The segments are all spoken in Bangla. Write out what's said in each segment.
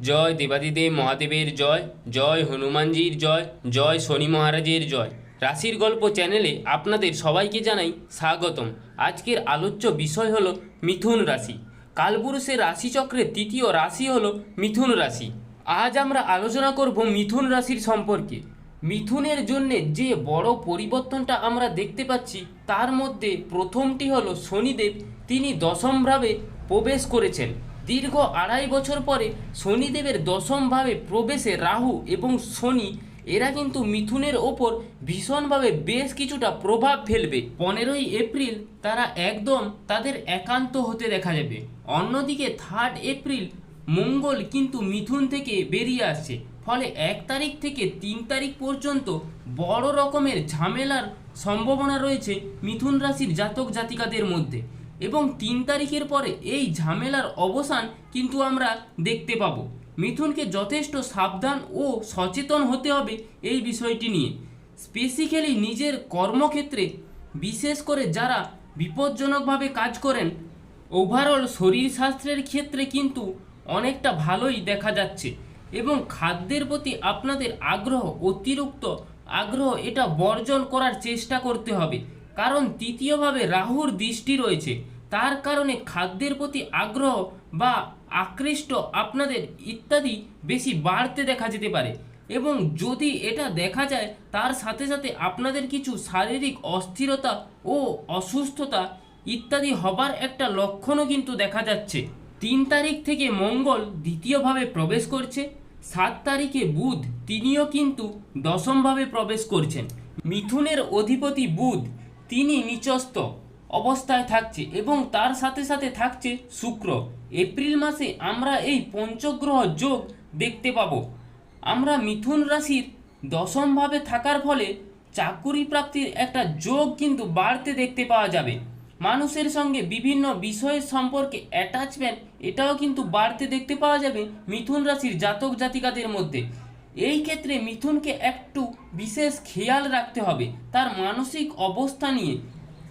জয় দেবাদিদেব মহাদেবের জয় জয় হনুমানজির জয় জয় শনি মহারাজের জয়। রাশির গল্প চ্যানেলে আপনাদের সবাইকে জানাই স্বাগতম। আজকের আলোচ্য বিষয় হলো মিথুন রাশি। কালপুরুষের রাশিচক্রের তৃতীয় রাশি হলো মিথুন রাশি। আজ আমরা আলোচনা করব মিথুন রাশির সম্পর্কে। মিথুনের জন্য যে বড় পরিবর্তনটা আমরা দেখতে পাচ্ছি, তার মধ্যে প্রথমটি হলো শনিদেব। তিনি দশমভাবে প্রবেশ করেছেন। দীর্ঘ আড়াই বছর পরে শনিদেবের দশমভাবে প্রবেশে রাহু এবং শনি, এরা কিন্তু মিথুনের ওপর ভীষণভাবে বেশ কিছুটা প্রভাব ফেলবে। পনেরোই এপ্রিল তারা একদম তাদের একান্ত হতে দেখা যাবে। অন্যদিকে থার্ড এপ্রিল মঙ্গল কিন্তু মিথুন থেকে বেরিয়ে আসছে। ফলে এক তারিখ থেকে তিন তারিখ পর্যন্ত বড় রকমের ঝামেলার সম্ভাবনা রয়েছে মিথুন রাশির জাতক জাতিকাদের মধ্যে। এবং তিন তারিখের পরে এই ঝামেলার অবসান কিন্তু আমরা দেখতে পাবো। মিথুনকে যথেষ্ট সাবধান ও সচেতন হতে হবে এই বিষয়টি নিয়ে। স্পেসিক্যালি নিজের কর্মক্ষেত্রে, বিশেষ করে যারা বিপজ্জনকভাবে কাজ করেন, ওভারঅল শরীর স্বাস্থ্যের ক্ষেত্রে কিন্তু অনেকটা ভালোই দেখা যাচ্ছে এবং খাদ্যের প্রতি আপনাদের আগ্রহ, অতিরিক্ত আগ্রহ, এটা বর্জন করার চেষ্টা করতে হবে। কারণ তৃতীয়ভাবে রাহুর দৃষ্টি রয়েছে। তার কারণে খাদ্যের প্রতি আগ্রহ বা আকৃষ্ট আপনাদের ইত্যাদি বেশি বাড়তে দেখা যেতে পারে। এবং যদি এটা দেখা যায়, তার সাথে সাথে আপনাদের কিছু শারীরিক অস্থিরতা ও অসুস্থতা ইত্যাদি হবার একটা লক্ষণও কিন্তু দেখা যাচ্ছে। তিন তারিখ থেকে মঙ্গল দ্বিতীয়ভাবে প্রবেশ করছে। সাত তারিখে বুধ তিনিও কিন্তু দশমভাবে প্রবেশ করছেন। মিথুনের অধিপতি বুধ তিনি নিচস্থ অবস্থায় থাকছে এবং তার সাথে সাথে থাকছে শুক্র। এপ্রিল মাসে আমরা এই পঞ্চগ্রহ যোগ দেখতে পাবো। আমরা মিথুন রাশির দশমভাবে থাকার ফলে চাকুরি প্রাপ্তির একটা যোগ কিন্তু বাড়তে দেখতে পাওয়া যাবে। মানুষের সঙ্গে বিভিন্ন বিষয়ের সম্পর্কে অ্যাটাচমেন্ট এটাও কিন্তু বাড়তে দেখতে পাওয়া যাবে মিথুন রাশির জাতক জাতিকাদের মধ্যে। এই ক্ষেত্রে মিথুনকে একটু বিশেষ খেয়াল রাখতে হবে তার মানসিক অবস্থা নিয়ে।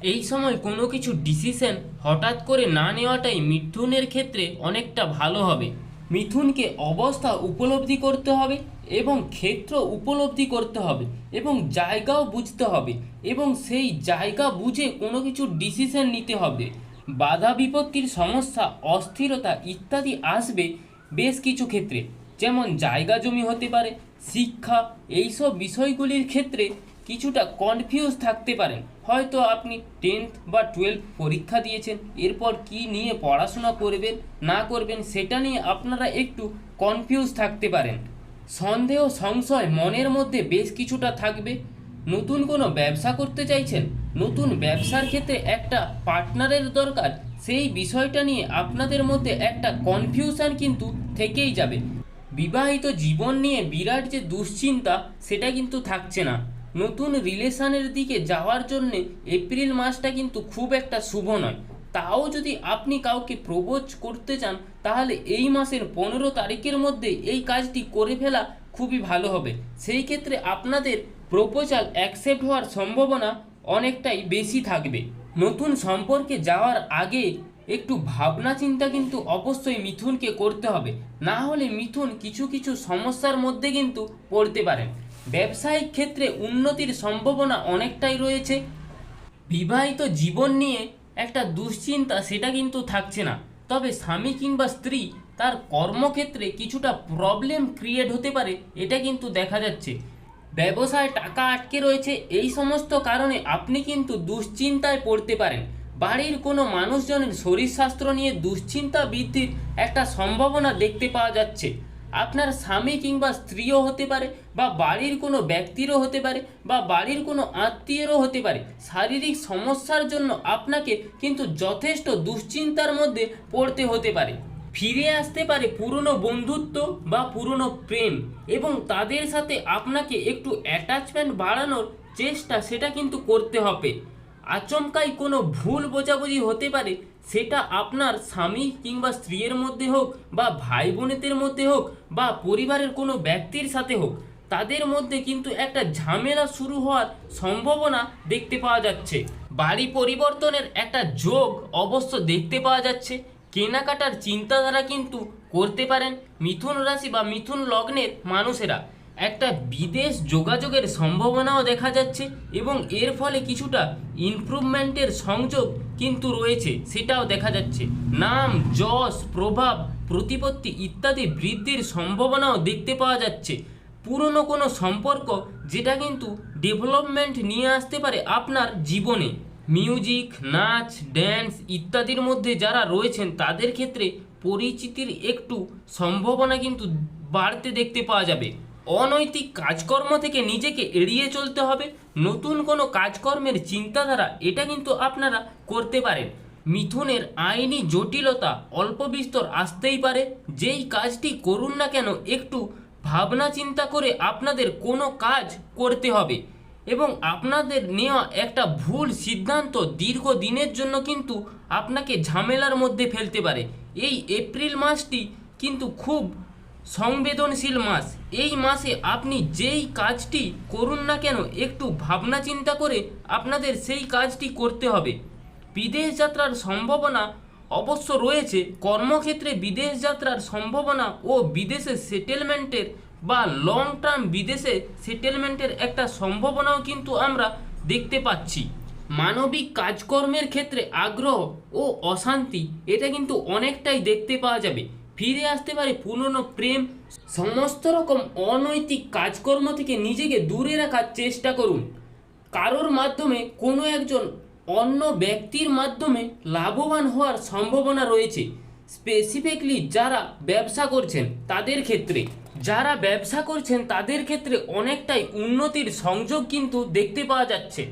এই সময় কোনো কিছু ডিসিশন হঠাৎ করে না নেওয়াটাই মিথুনের ক্ষেত্রে অনেকটা ভালো হবে। মিথুনকে অবস্থা উপলব্ধি করতে হবে এবং ক্ষেত্র উপলব্ধি করতে হবে এবং জায়গাও বুঝতে হবে এবং সেই জায়গা বুঝে কোনো কিছু ডিসিশন নিতে হবে। বাধা বিপত্তির সমস্যা, অস্থিরতা ইত্যাদি আসবে বেশ কিছু ক্ষেত্রে। যেমন জায়গা জমি হতে পারে, শিক্ষা, এইসব বিষয়গুলির ক্ষেত্রে কিছুটা কনফিউজ থাকতে পারেন। হয়তো আপনি টেন্থ বা টুয়েলভ পরীক্ষা দিয়েছেন, এরপর কি নিয়ে পড়াশোনা করবেন, না করবেন, সেটা নিয়ে আপনারা একটু কনফিউজ থাকতে পারেন। সন্দেহ, সংশয় মনের মধ্যে বেশ কিছুটা থাকবে। নতুন কোনো ব্যবসা করতে চাইছেন, নতুন ব্যবসার ক্ষেত্রে একটা পার্টনারের দরকার, সেই বিষয়টা নিয়ে আপনাদের মধ্যে একটা কনফিউশন কিন্তু থেকেই যাবে। বিবাহিত জীবন নিয়ে বিরাট যে দুশ্চিন্তা, সেটা কিন্তু থাকছে না। নতুন রিলেশনের দিকে যাওয়ার জন্যে এপ্রিল মাসটা কিন্তু খুব একটা শুভ নয়। তাও যদি আপনি কাউকে প্রবোজ করতে চান, তাহলে এই মাসের পনেরো তারিখের মধ্যে এই কাজটি করে ফেলা খুবই ভালো হবে। সেই ক্ষেত্রে আপনাদের প্রপোজাল অ্যাকসেপ্ট হওয়ার সম্ভাবনা অনেকটাই বেশি থাকবে। নতুন সম্পর্কে যাওয়ার আগে একটু ভাবনা চিন্তা কিন্তু অবশ্যই মিথুনকে করতে হবে। না হলে মিথুন কিছু কিছু সমস্যার মধ্যে কিন্তু পড়তে পারেন ব্যবসায়িক ক্ষেত্রে উন্নতির সম্ভাবনা অনেকটাই রয়েছে। বিবাহিত জীবন নিয়ে একটা দুশ্চিন্তা সেটা কিন্তু থাকছে না। তবে স্বামী কিংবা স্ত্রী তার কর্মক্ষেত্রে কিছুটা প্রবলেম ক্রিয়েট হতে পারে, এটা কিন্তু দেখা যাচ্ছে। ব্যবসায় টাকা আটকে রয়েছে, এই সমস্ত কারণে আপনি কিন্তু দুশ্চিন্তায় পড়তে পারেন। বাড়ির কোনো মানুষজনের শরীর স্বাস্থ্য নিয়ে দুশ্চিন্তা বৃদ্ধির একটা সম্ভাবনা দেখতে পাওয়া যাচ্ছে। আপনার স্বামী কিংবা স্ত্রীও হতে পারে বা বাড়ির কোনো ব্যক্তিরও হতে পারে বা বাড়ির কোনো আত্মীয়েরও হতে পারে। শারীরিক সমস্যার জন্য আপনাকে কিন্তু যথেষ্ট দুশ্চিন্তার মধ্যে পড়তে হতে পারে। ফিরে আসতে পারে পুরনো বন্ধুত্ব বা পুরনো প্রেম এবং তাদের সাথে আপনাকে একটু অ্যাটাচমেন্ট বাড়ানোর চেষ্টা সেটা কিন্তু করতে হবে। আচমকাই কোনো ভুল বোঝাবুঝি হতে পারে, সেটা আপনার স্বামী কিংবা স্ত্রীর মধ্যে হোক বা ভাই বোনেদের মধ্যে হোক বা পরিবারের কোনো ব্যক্তির সাথে হোক, তাদের মধ্যে কিন্তু একটা ঝামেলা শুরু হওয়ার সম্ভাবনা দেখতে পাওয়া যাচ্ছে। বাড়ি পরিবর্তনের একটা যোগ অবশ্য দেখতে পাওয়া যাচ্ছে। কেনাকাটার চিন্তাধারা কিন্তু করতে পারেন মিথুন রাশি বা মিথুন লগ্নের মানুষেরা। একটা বিদেশ যোগাযোগের সম্ভাবনাও দেখা যাচ্ছে এবং এর ফলে কিছুটা ইমপ্রুভমেন্টের সংযোগ কিন্তু রয়েছে, সেটাও দেখা যাচ্ছে। নাম, যশ, প্রভাব, প্রতিপত্তি ইত্যাদি বৃদ্ধির সম্ভাবনাও দেখতে পাওয়া যাচ্ছে। পুরনো কোনো সম্পর্ক যেটা কিন্তু ডেভেলপমেন্ট নিয়ে আসতে পারে আপনার জীবনে। মিউজিক নাচ ড্যান্স ইত্যাদির মধ্যে যারা রয়েছেন, তাদের ক্ষেত্রে পরিচিতির একটু সম্ভাবনা কিন্তু বাড়তে দেখতে পাওয়া যাবে। অনৈতিক কাজকর্ম থেকে নিজেকে এড়িয়ে চলতে হবে। নতুন কোনো কাজকর্মের চিন্তাধারা, এটা কিন্তু আপনারা করতে পারেন। মিথুনের আইনি জটিলতা অল্প বিস্তর আসতেই পারে। যেই কাজটি করুন না কেন, একটু ভাবনা চিন্তা করে আপনাদের কোনো কাজ করতে হবে। এবং আপনাদের নেওয়া একটা ভুল সিদ্ধান্ত দীর্ঘ দিনের জন্য কিন্তু আপনাকে ঝামেলার মধ্যে ফেলতে পারে। এই এপ্রিল মাসটি কিন্তু খুব সংবেদনশীল মাস। এই মাসে আপনি যেই কাজটি করুন না কেন, একটু ভাবনা চিন্তা করে আপনাদের সেই কাজটি করতে হবে। বিদেশ যাত্রার সম্ভাবনা অবশ্য রয়েছে। কর্মক্ষেত্রে বিদেশ যাত্রার সম্ভাবনা ও বিদেশে সেটেলমেন্টের বা লং টার্ম বিদেশে সেটেলমেন্টের একটা সম্ভাবনাও কিন্তু আমরা দেখতে পাচ্ছি। মানবিক কাজকর্মের ক্ষেত্রে আগ্রহ ও অশান্তি, এটা কিন্তু অনেকটাই দেখতে পাওয়া যাবে। ফিরে আসতে পারে পুরনো প্রেম, সমস্ত রকম অনৈতিক কাজকর্ম থেকে নিজেকে দূরে রাখার চেষ্টা করুন। কারোর মাধ্যমে কোনো একজন অন্য ব্যক্তির মাধ্যমে লাভবান হওয়ার সম্ভাবনা রয়েছে। স্পেসিফিকলি যারা ব্যবসা করছেন তাদের ক্ষেত্রে। যারা ব্যবসা করছেন তাদের ক্ষেত্রে অনেকটাই উন্নতির সংযোগ কিন্তু দেখতে পাওয়া যাচ্ছে।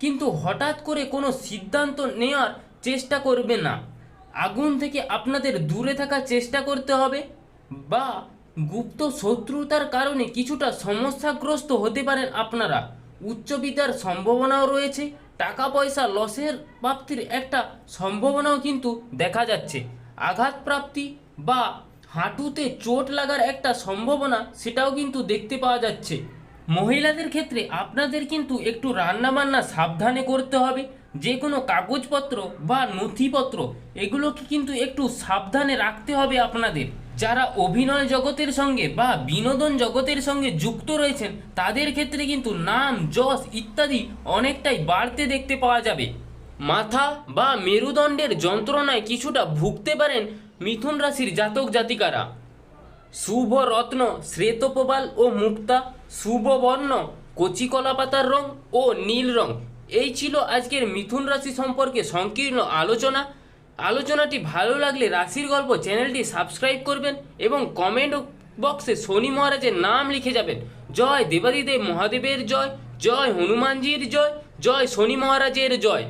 কিন্তু হঠাৎ করে কোনো সিদ্ধান্ত নেওয়ার চেষ্টা করবে না। আগুন থেকে আপনাদের দূরে থাকার চেষ্টা করতে হবে বা গুপ্ত শত্রুতার কারণে কিছুটা সমস্যাগ্রস্ত হতে পারেন আপনারা। উচ্চবিদ্যার সম্ভাবনাও রয়েছে টাকা পয়সা লসের প্রাপ্তির একটা সম্ভাবনাও কিন্তু দেখা যাচ্ছে। আঘাত প্রাপ্তি বা হাঁটুতে চোট লাগার একটা সম্ভাবনা সেটাও কিন্তু দেখতে পাওয়া যাচ্ছে। মহিলাদের ক্ষেত্রে আপনাদের কিন্তু একটু রান্নাবান্না সাবধানে করতে হবে যে কোনো কাগজপত্র বা নথিপত্র, এগুলোকে কিন্তু একটু সাবধানে রাখতে হবে আপনাদের। যারা অভিনয় জগতের সঙ্গে বা বিনোদন জগতের সঙ্গে যুক্ত রয়েছেন, তাদের ক্ষেত্রে কিন্তু নাম, যশ ইত্যাদি অনেকটাই বাড়তে দেখতে পাওয়া যাবে। মাথা বা মেরুদণ্ডের যন্ত্রণায় কিছুটা ভুগতে পারেন মিথুন রাশির জাতক জাতিকারা। শুভ রত্ন, শ্বেতপ্রবাল ও মুক্তা, শুভ বর্ণ কচি কলা পাতার রং ও নীল রং। এই ছিল আজকের মিথুন রাশি সম্পর্কে সংকীর্ণ আলোচনা। আলোচনাটি ভালো লাগলে রাশির গল্প চ্যানেলটি সাবস্ক্রাইব করবেন এবং কমেন্ট বক্সে শনি মহারাজের নাম লিখে যাবেন। জয় দেবাদিদেব মহাদেবের জয় জয় হনুমানজির জয় জয় শনি মহারাজের জয়।